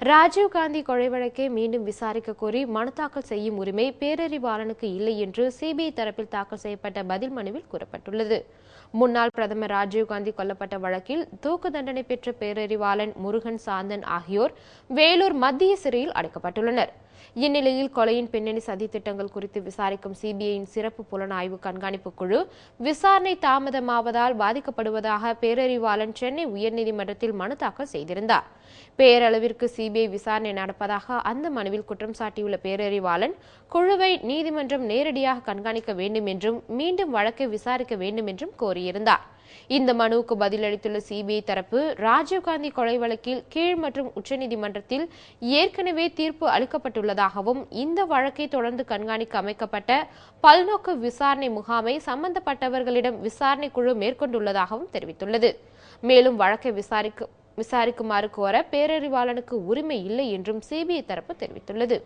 ராஜீவ்காந்தி கொலை வழக்கை மீண்டும் விசாரிக்க கோரி மனு தாக்கல் செய்யும் உரிமை பேரறிவாளனுக்கு இல்லை என்று சிபிஐ தரப்பில் தாக்கல் செய்யப்பட்ட பதில் மனுவில் கூறப்பட்டுள்ளது. முன்னாள் பிரதமர் ராஜீவ்காந்தி கொல்லப்பட்ட வழக்கில் தூக்கு தண்டனை பெற்ற பேரறிவாளன் முருகன் சாந்தன் ஆகியோர் வேலூர் மத்திய சிறையில் அடைக்கப்பட்டுள்ளனர். இந்நிலையில் கொலையின் பின்னணி சதித்திட்டங்கள் குறித்து விசாரிக்கும் சிபிஐயின் சிறப்பு புலனாய்வு கண்காணிப்பு குழு விசாரணை தாமதமாவதால் பாதிக்கப்படுவதாக பேரறிவாளன் சென்னை உயர்நீதிமன்றத்தில் மனு தாக்கல் செய்திருந்தார். பேரளவிற்கு சிபிஐ விசாரணை நடப்பதாக அந்த மனுவில் குற்றம் சாட்டியுள்ள பேரறிவாளன் குழுவை நீதிமன்றம் நேரடியாக கண்காணிக்க வேண்டும் என்றும் மீண்டும் வழக்கை விசாரிக்க வேண்டும் என்றும் கோரியிருந்தார். இந்த மனுவுக்கு பதிலளித்துள்ள சிபிஐ தரப்பு ராஜீவ்காந்தி கொலை வழக்கில் கீழ் மற்றும் உச்சநீதிமன்றத்தில் ஏற்கனவே தீர்ப்பு அளிக்கப்பட்டுள்ளதாகவும் இந்த வழக்கை தொடர்ந்து கண்காணிக்க அமைக்கப்பட்ட பல்நோக்கு விசாரணை முகாமை சம்பந்தப்பட்டவர்களிடம் விசாரணை குழு மேற்கொண்டுள்ளதாகவும் தெரிவித்துள்ளது. மேலும் வழக்கை விசாரிக்க விசாரிக்குமாறு கோர பேரறிவாளனுக்கு உரிமை இல்லை என்றும் சிபிஐ தரப்பு தெரிவித்துள்ளது.